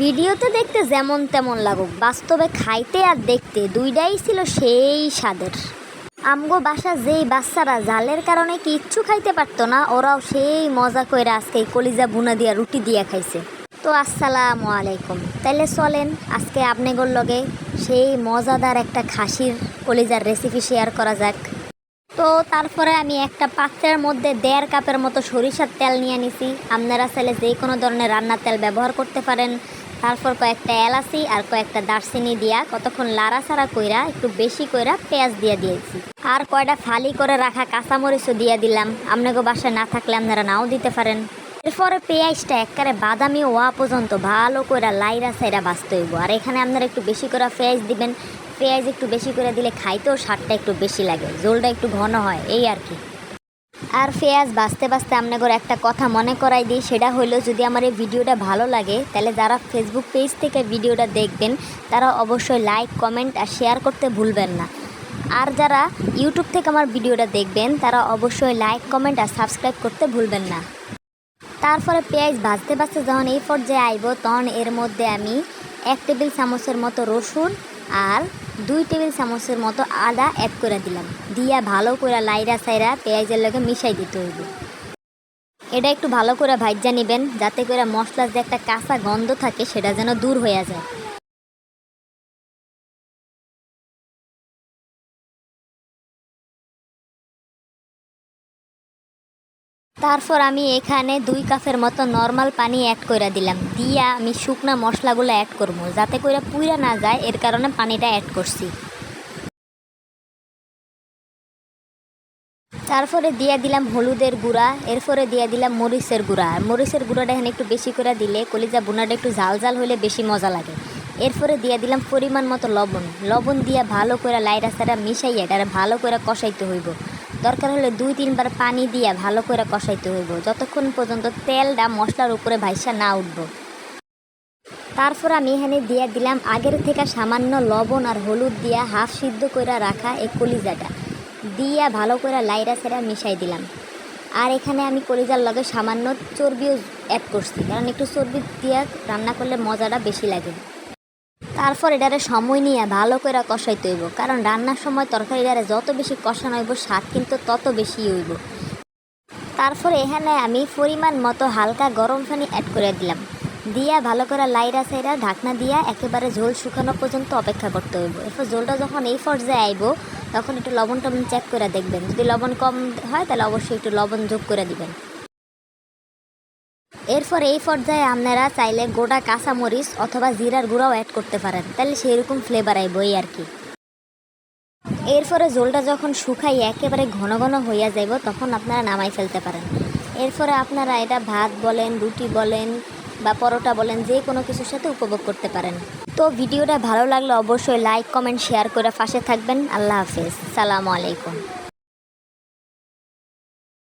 ভিডিওতে দেখতে যেমন তেমন লাগুক, বাস্তবে খাইতে আর দেখতে দুইটাই ছিল সেই স্বাদের। আমগো বাসা যেই বাচ্চারা জালের কারণে কিচ্ছু খাইতে পারতো না, ওরাও সেই মজা কইরা আজকে কলিজা বুনা দিয়া রুটি দিয়া খাইছে। তো আসসালামু আলাইকুম। তাইলে চলেন, আজকে আপনাগোর লগে সেই মজাদার একটা খাসির কলিজার রেসিপি শেয়ার করা যাক। তো তারপরে আমি একটা পাত্রের মধ্যে দেড় কাপের মতো সরিষার তেল নিয়ে নিছি। আপনারা চাইলে যে কোনো ধরনের রান্নার তেল ব্যবহার করতে পারেন। তারপর কয়েকটা এলাচি আর কয়েকটা দারচিনি দিয়া কতক্ষণ লাড়াছাড়া কইরা একটু বেশি কইরা পেঁয়াজ দিয়ে দিয়েছি। আর কয়টা ফালি করে রাখা কাঁচামরিচও দিয়ে দিলাম। আপনাকে বাসায় না থাকলে আপনারা নাও দিতে পারেন। এরপরে পেঁয়াজটা একবারে বাদামি হওয়া পর্যন্ত ভালো করে লাইরা সাইরা বাঁচতে হইব। আর এখানে আপনারা একটু বেশি করে পেঁয়াজ দিবেন। পেঁয়াজ একটু বেশি করে দিলে খাইতেও স্বাদটা একটু বেশি লাগে। জোলটা একটু ঘন হয়, এই আর কি। আর পেঁয়াজ বাঁচতে বাঁচতে আপনাদের একটা কথা মনে করাই দিই, সেটা হলো যদি আমার এই ভিডিওটা ভালো লাগে, তাহলে যারা ফেসবুক পেজ থেকে ভিডিওটা দেখবেন, তারা অবশ্যই লাইক কমেন্ট আর শেয়ার করতে ভুলবেন না। আর যারা ইউটিউব থেকে আমার ভিডিওটা দেখবেন, তারা অবশ্যই লাইক কমেন্ট আর সাবস্ক্রাইব করতে ভুলবেন না। তারপরে পেঁয়াজ ভাজতে ভাজতে যখন এই পর্যায়ে আইব, তখন এর মধ্যে আমি এক টেবিল চামচের মতো রসুন আর দুই টেবিল চামচের মতো আদা অ্যাড করে দিলাম। দিয়া ভালো করে লাইরা সাইরা পেঁয়াজের লগে মিশাই দিতে হইবে। এটা একটু ভালো করে ভাজ্যা নেবেন, যাতে করে মশলার যে একটা কাঁচা গন্ধ থাকে, সেটা যেন দূর হয়ে যায়। তারপর আমি এখানে দুই কাপের মতো নর্মাল পানি অ্যাড করে দিলাম। দিয়া আমি শুকনা মশলাগুলো অ্যাড করব। যাতে করে পুইরা না যায়, এর কারণে পানিটা অ্যাড করছি। তারপরে দিয়ে দিলাম হলুদের গুঁড়া, এরপরে দিয়ে দিলাম মরিচের গুঁড়া। মরিচের গুঁড়াটা এখানে একটু বেশি করে দিলে কলিজা বুনাটা একটু ঝাল ঝাল হলে বেশি মজা লাগে। এরপরে দিয়ে দিলাম পরিমাণ মতো লবণ। লবণ দিয়ে ভালো করে লাইরা সাইরা মিশাইয়া এটা ভালো করে কষাইতে হইব। দরকার হলে দুই, তিনবার পানি দিয়ে ভালো করে কষাইতে হইব। যতক্ষণ পর্যন্ত তেলটা মশলার উপরে ভাইসা না উঠব। তারপর আমি এখানে দিয়ে দিলাম আগের থেকে সামান্য লবণ আর হলুদ দিয়া হাফ সিদ্ধ করে রাখা এই কলিজাটা। দিয়া ভালো করে লাইরা সেরা মিশাই দিলাম। আর এখানে আমি কলিজার লগে সামান্য চর্বিও অ্যাড করছি, কারণ একটু চর্বি দিয়া রান্না করলে মজাটা বেশি লাগে। তারপর এটারে সময় নিয়ে ভালো করে কষাইতে হইব। কারণ রান্নার সময় তরকারি তরকারিটারে যত বেশি কষানো হইব, স্বাদ কিন্তু তত বেশি হইব। তারপরে এখানে আমি পরিমাণ মতো হালকা গরম পানি অ্যাড করে দিলাম। দিয়া ভালো করে লাইরা সাইরা ঢাকনা দিয়া একেবারে ঝোল শুকানো পর্যন্ত অপেক্ষা করতে হইব। এরপর ঝোলটা যখন এই পর্যায়ে আইব, তখন একটু লবণ টবণ চেক করে দেখবেন। যদি লবণ কম হয়, তাহলে অবশ্যই একটু লবণ যোগ করে দিবেন। এরপর এই পর্যায়ে আপনারা চাইলে গোটা কাঁচামরিচ অথবা জিরার গুঁড়াও অ্যাড করতে পারেন। তাহলে সেরকম ফ্লেভার আইব এই আর কি। এরপরে ঝোলটা যখন শুকাই একেবারে ঘন ঘন হইয়া যাইব, তখন আপনারা নামাই ফেলতে পারেন। এরপরে আপনারা এটা ভাত বলেন, রুটি বলেন বা পরোটা বলেন, যে কোনো কিছুর সাথে উপভোগ করতে পারেন। তো ভিডিওটা ভালো লাগলে অবশ্যই লাইক কমেন্ট শেয়ার করে পাশে থাকবেন। আল্লাহ হাফেজ। সালামু আলাইকুম।